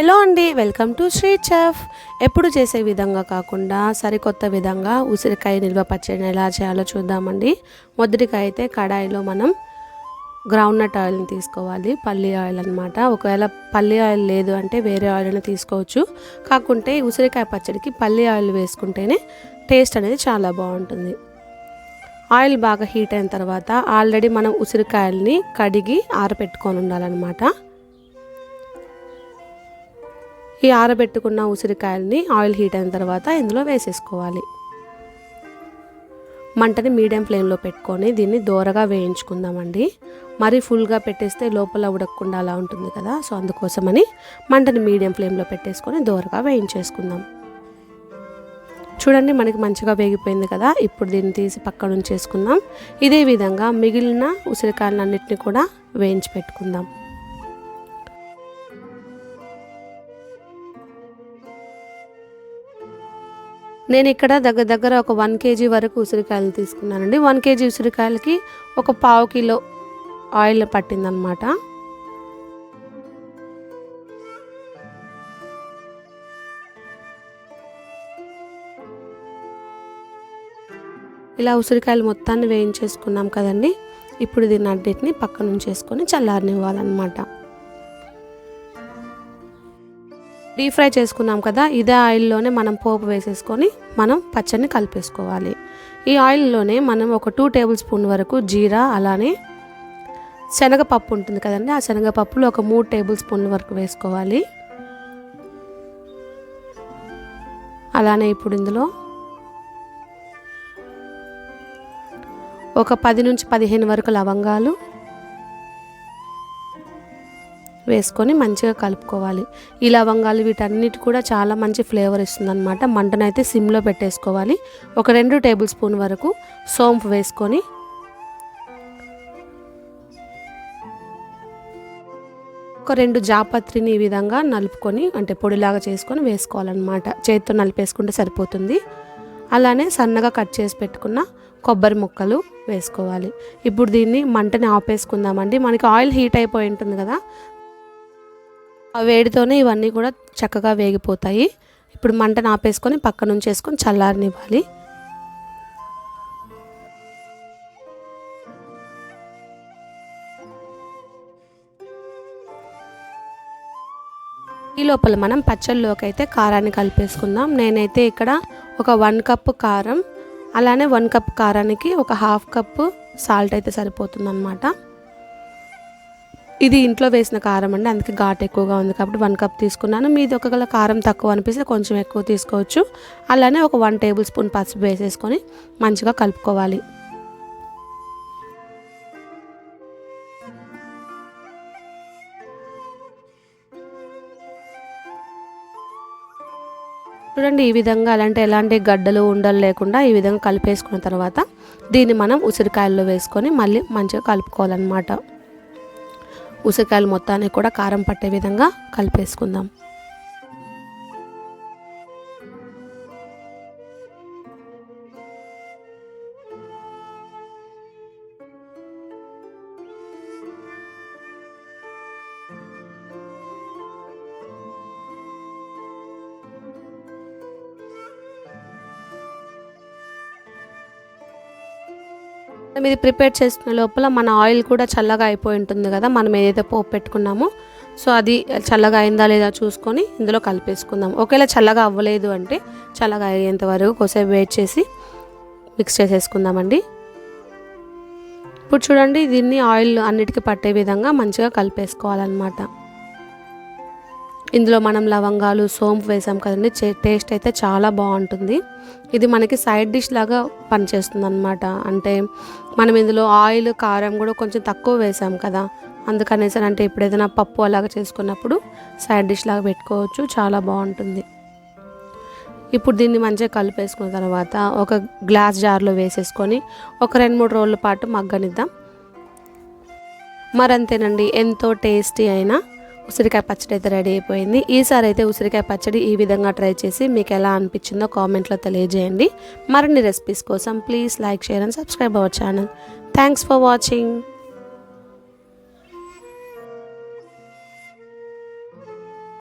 Hello అండి welcome to Shri chef. ఎప్పుడు చేసే విధంగా కాకుండా సరికొత్త విధంగా ఉసిరికాయ నిల్వ పచ్చడిని ఎలా చేయాలో చూద్దామండి. మొదటికాయ అయితే కడాయిలో మనం గ్రౌండ్ నట్ ఆయిల్ని తీసుకోవాలి. పల్లి ఆయిల్ అనమాట ఒకవేళ పల్లి ఆయిల్ లేదు అంటే వేరే ఆయిల్ని తీసుకోవచ్చు. కాకుంటే ఉసిరికాయ పచ్చడికి పల్లి ఆయిల్ వేసుకుంటేనే టేస్ట్ అనేది చాలా బాగుంటుంది. ఆయిల్ బాగా హీట్ అయిన తర్వాత ఆల్రెడీ మనం ఉసిరికాయల్ని కడిగి ఆరబెట్టుకొని ఉండాలన్నమాట. ఈ ఆరబెట్టుకున్న ఉసిరికాయల్ని ఆయిల్ హీట్ అయిన తర్వాత ఇందులో వేసేసుకోవాలి. మంటని మీడియం ఫ్లేమ్లో పెట్టుకొని దీన్ని దోరగా వేయించుకుందామండి. మరి ఫుల్గా పెట్టేస్తే లోపల ఉడకకుండా అలా ఉంటుంది కదా సో అందుకోసమని మంటని మీడియం ఫ్లేమ్లో పెట్టేసుకొని దోరగా వేయించేసుకుందాం. చూడండి మనకి మంచిగా వేగిపోయింది కదా ఇప్పుడు దీన్ని తీసి పక్కన ఉంచేసుకుందాం ఇదే విధంగా మిగిలిన ఉసిరికాయలన్నింటినీ కూడా వేయించి పెట్టుకుందాం. నేను ఇక్కడ దగ్గర దగ్గర ఒక వన్ కేజీ వరకు ఉసిరికాయలు తీసుకున్నానండి. వన్ కేజీ ఉసిరికాయలకి ఒక పావు కిలో ఆయిల్ పట్టిందనమాట ఇలా ఉసిరికాయలు మొత్తాన్ని వేయించేసుకున్నాం కదండి. ఇప్పుడు దీన్ని అన్నిటిని పక్కన ఉంచేసుకొని చల్లారనివ్వాలన్నమాట. డీప్ ఫ్రై చేసుకున్నాం కదా ఇదే ఆయిల్లోనే మనం పోపు వేసేసుకొని మనం పచ్చడిని కలిపేసుకోవాలి. ఈ ఆయిల్లోనే మనం ఒక టూ టేబుల్ స్పూన్ వరకు జీరా అలానే శనగపప్పు ఉంటుంది కదండి ఆ శనగపప్పులు ఒక మూడు టేబుల్ స్పూన్ల వరకు వేసుకోవాలి. అలానే ఇప్పుడు ఇందులో ఒక పది నుంచి పదిహేను వరకు లవంగాలు వేసుకొని మంచిగా కలుపుకోవాలి. ఈ లవంగాలు వీటన్నిటి కూడా చాలా మంచి ఫ్లేవర్ ఇస్తుంది అనమాట మంటనైతే సిమ్లో పెట్టేసుకోవాలి. ఒక రెండు టేబుల్ స్పూన్ వరకు సోంపు వేసుకొని ఒక రెండు జాపత్రిని ఈ విధంగా నలుపుకొని అంటే పొడిలాగా చేసుకొని వేసుకోవాలన్నమాట. చేతితో నలిపేసుకుంటే సరిపోతుంది. అలానే సన్నగా కట్ చేసి పెట్టుకున్న కొబ్బరి ముక్కలు వేసుకోవాలి. ఇప్పుడు దీన్ని మంటని ఆపేసుకుందామండి. మనకి ఆయిల్ హీట్ అయిపోయి ఉంటుంది కదా ఆ వేడితోనే ఇవన్నీ కూడా చక్కగా వేగిపోతాయి. ఇప్పుడు మంటను ఆపేసుకొని పక్క నుంచి వేసుకొని చల్లారనివ్వాలి. ఈ లోపల మనం పచ్చళ్ళలోకి అయితే కారాన్ని కలిపేసుకుందాం. నేనైతే ఇక్కడ ఒక వన్ కప్ కారం అలానే వన్ కప్ కారానికి ఒక హాఫ్ కప్ సాల్ట్ అయితే సరిపోతుందన్నమాట. ఇది ఇంట్లో వేసిన కారం అండి. అందుకే ఘాట్ ఎక్కువగా ఉంది కాబట్టి వన్ కప్ తీసుకున్నాను. మీది గల కారం తక్కువ అనిపిస్తే కొంచెం ఎక్కువ తీసుకోవచ్చు. అలానే ఒక వన్ టేబుల్ స్పూన్ పసుపు వేసేసుకొని మంచిగా కలుపుకోవాలి. చూడండి ఈ విధంగా అలాంటి ఎలాంటి గడ్డలు ఉండలు లేకుండా ఈ విధంగా కలిపేసుకున్న తర్వాత దీన్ని మనం ఉసిరికాయల్లో వేసుకొని మళ్ళీ మంచిగా కలుపుకోవాలన్నమాట. ఉసిరికాయలు మొత్తాన్ని కూడా కారం పట్టే విధంగా కలిపేసుకుందాం. మనం ఇది ప్రిపేర్ చేసుకునే లోపల మన ఆయిల్ కూడా చల్లగా అయిపోయి ఉంటుంది కదా మనం ఏదైతే పోపు పెట్టుకున్నామో. సో అది చల్లగా అయిందా లేదా చూసుకొని ఇందులో కలిపేసుకుందాం. ఒకవేళ చల్లగా అవ్వలేదు అంటే చల్లగా అయ్యేంత వరకు కొసేపు వెయిట్ చేసి మిక్స్ చేసేసుకుందామండి. ఇప్పుడు చూడండి దీన్ని ఆయిల్ అన్నిటికీ పట్టే విధంగా మంచిగా కలిపేసుకోవాలన్నమాట. ఇందులో మనం లవంగాలు సోంపు వేసాం కదండి. టేస్ట్ అయితే చాలా బాగుంటుంది. ఇది మనకి సైడ్ డిష్ లాగా పనిచేస్తుంది అనమాట అంటే మనం ఇందులో ఆయిల్ కారం కూడా కొంచెం తక్కువ వేసాం కదా. అందుకనేసి అంటే ఇప్పుడు ఏదైనా పప్పు అలాగా చేసుకున్నప్పుడు సైడ్ డిష్ లాగా పెట్టుకోవచ్చు. చాలా బాగుంటుంది. ఇప్పుడు దీన్ని మంచిగా కలిపేసుకున్న తర్వాత ఒక గ్లాస్ జార్లో వేసేసుకొని ఒక రెండు మూడు రోజుల పాటు మగ్గనిద్దాం. మరంతేనండి ఎంతో టేస్టీ అయినా ఉసిరికాయ పచ్చడి అయితే రెడీ అయిపోయింది. ఈసారి అయితే ఉసిరికాయ పచ్చడి ఈ విధంగా ట్రై చేసి మీకు ఎలా అనిపించిందో కామెంట్లో తెలియజేయండి. మరిన్ని రెసిపీస్ కోసం please like share and subscribe our channel thanks for watching